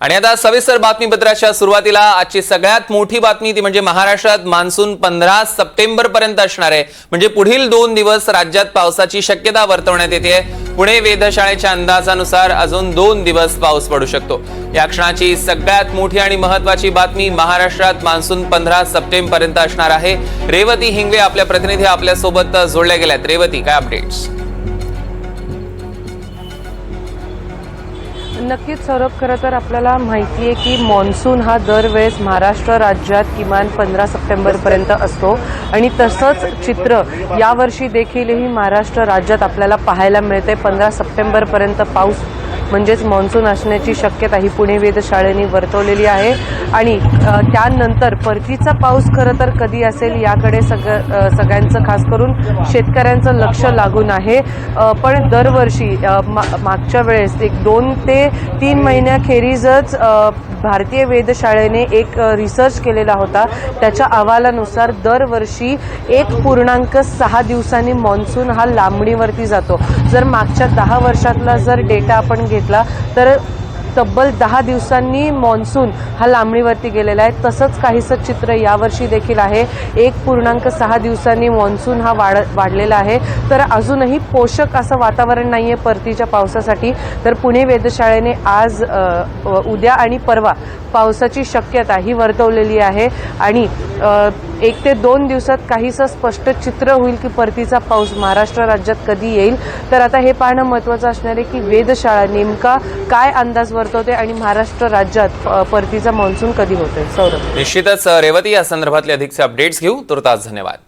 आणि आता सविस्तर बातमीपत्राच्या सुरुवातीला आजची सगळ्यात मोठी बातमी ती म्हणजे महाराष्ट्रात मान्सून पंधरा सप्टेंबर पर्यंत असणार आहे. म्हणजे पुढील दोन दिवस राज्यात पावसाची शक्यता वर्तवण्यात येते. पुणे वेधशाळेच्या अंदाजानुसार अजून दोन दिवस पाऊस पडू शकतो. या क्षणाची सगळ्यात मोठी आणि महत्वाची बातमी महाराष्ट्रात मान्सून पंधरा सप्टेंबर पर्यंत असणार आहे. रेवती हिंगवे आपल्या प्रतिनिधी आपल्यासोबत जोडल्या गेल्यात. रेवती काय अपडेट्स नक्कीच सौरभ खरं तर आपल्याला माहिती आहे की मान्सून हा दरवेळेस महाराष्ट्र राज्यात किमान पंधरा सप्टेंबरपर्यंत असतो. आणि तसंच चित्र यावर्षी देखीलही महाराष्ट्र राज्यात आपल्याला पाहायला मिळते. पंधरा सप्टेंबरपर्यंत पाऊस म्हणजेच मान्सून असण्याची शक्यता ही पुणे वेधशाळेने वर्तवलेली आहे. आणि त्यानंतर परतीचा पाऊस खरं तर कधी असेल याकडे सगळं सगळ्यांचं खास करून शेतकऱ्यांचं लक्ष लागून आहे. पण दरवर्षी मा- मागच्या वेळेस एक दोन ते तीन महिन्याखेरीजच भारतीय वेधशाळेने एक रिसर्च केलेला होता. त्याच्या अहवालानुसार दरवर्षी एक पूर्णांक सहा दिवसांनी मान्सून हा लांबणीवरती जातो. जर मागच्या दहा वर्षातला जर डेटा आपण घेतला घेतला. तर तब्बल दहा दिवसांनी मान्सून हा लांबणीवरती गेलेला आहे. तसंच काहीसं चित्र यावर्षी देखील आहे. एक पूर्णांक सहा दिवसांनी मान्सून हा वाढ वाढलेला आहे. तर अजूनही पोषक असं वातावरण नाही आहे परतीच्या पावसासाठी. तर पुणे वेधशाळेने आज उद्या आणि परवा पावसाची शक्यता ही वर्तवलेली आहे. आणि एक ते दोन दिवसात काहीसं स्पष्ट चित्र होईल की परतीचा पाऊस महाराष्ट्र राज्यात कधी येईल? तर आता हे पाहणं महत्त्वाचं असणार आहे की वेधशाळा नेमका काय अंदाज वर्तवते आणि महाराष्ट्र राज्यात परतीचा मान्सून कधी होतोय? सौरभ. निश्चितच रेवती या संदर्भातले अधिकचे अपडेट्स घेऊ. तुर्तास धन्यवाद.